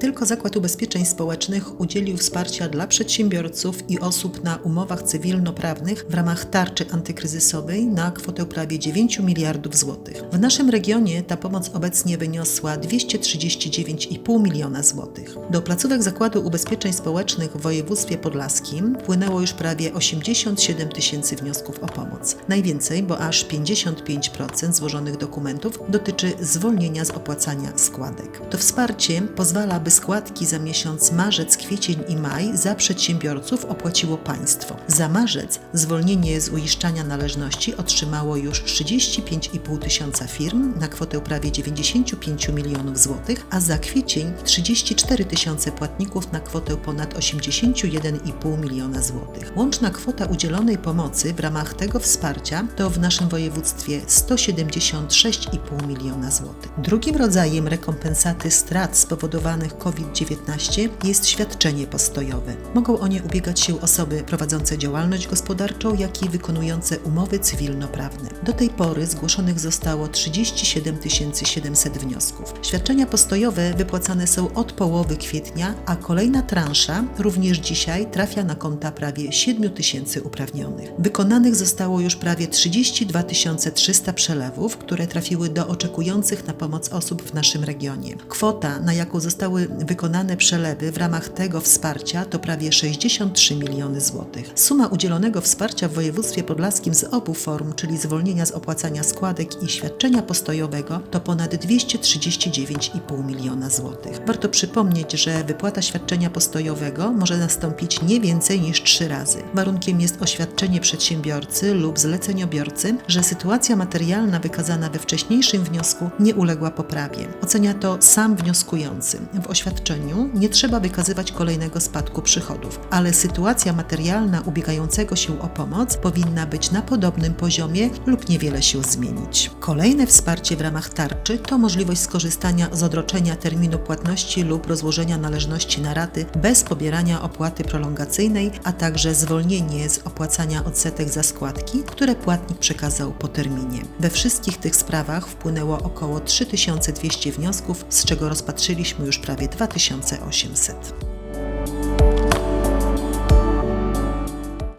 tylko Zakład Ubezpieczeń Społecznych udzielił wsparcia dla przedsiębiorców i osób na umowach cywilnoprawnych w ramach tarczy antykryzysowej na kwotę prawie 9 miliardów złotych. W naszym regionie ta pomoc obecnie wyniosła 239,5 miliona złotych. Do placówek Zakładu Ubezpieczeń Społecznych w województwie podlaskim płynęło już prawie 87 tysięcy wniosków o pomoc. Najwięcej, bo aż 55% złożonych dokumentów dotyczy zwolnienia z opłacania składek. To wsparcie pozwala, by składki za miesiąc marzec, kwiecień i maj za przedsiębiorców opłaciło państwo. Za marzec zwolnienie z uiszczania należności otrzymało już 35,5 tysiąca firm na kwotę prawie 95 milionów złotych, a za kwiecień 34 tysiące płatników na kwotę ponad 81,5 miliona złotych. Łączna kwota udzielonej pomocy w ramach tego wsparcia to w naszym województwie 176,5 miliona złotych. Drugim rodzajem rekompensaty strat spowodowanych COVID-19 jest świadczenie postojowe. Mogą o nie ubiegać się osoby prowadzące działalność gospodarczą, jak i wykonujące umowy cywilnoprawne. Do tej pory zgłoszonych zostało 37 700 wniosków. Świadczenia postojowe wypłacane są od połowy kwietnia, a kolejna transza również dzisiaj trafia na konta prawie 7 tysięcy uprawnionych. Wykonanych zostało już prawie 32 300 przelewów, które trafiły do oczekujących na pomoc osób w naszym regionie. Kwota, na jaką zostały wykonane przelewy w ramach tego wsparcia to prawie 63 miliony złotych. Suma udzielonego wsparcia w województwie podlaskim z obu form, czyli zwolnienia z opłacania składek i świadczenia postojowego, to ponad 239,5 miliona złotych. Warto przypomnieć, że wypłata świadczenia postojowego może nastąpić nie więcej niż trzy razy. Warunkiem jest oświadczenie przedsiębiorcy lub zleceniobiorcy, że sytuacja materialna wykazana we wcześniejszym wniosku nie uległa poprawie. Ocenia to sam wnioskujący. W oświadczeniu nie trzeba wykazywać kolejnego spadku przychodów, ale sytuacja materialna ubiegającego się o pomoc powinna być na podobnym poziomie lub niewiele się zmienić. Kolejne wsparcie w ramach tarczy to możliwość skorzystania z odroczenia terminu płatności lub rozłożenia należności na raty bez pobierania opłaty prolongacyjnej, a także zwolnienie z opłacania odsetek za składki, które płatnik przekazał po terminie. We wszystkich tych sprawach wpłynęło około 3200 wniosków, z czego rozpatrzyliśmy już prawie 2800.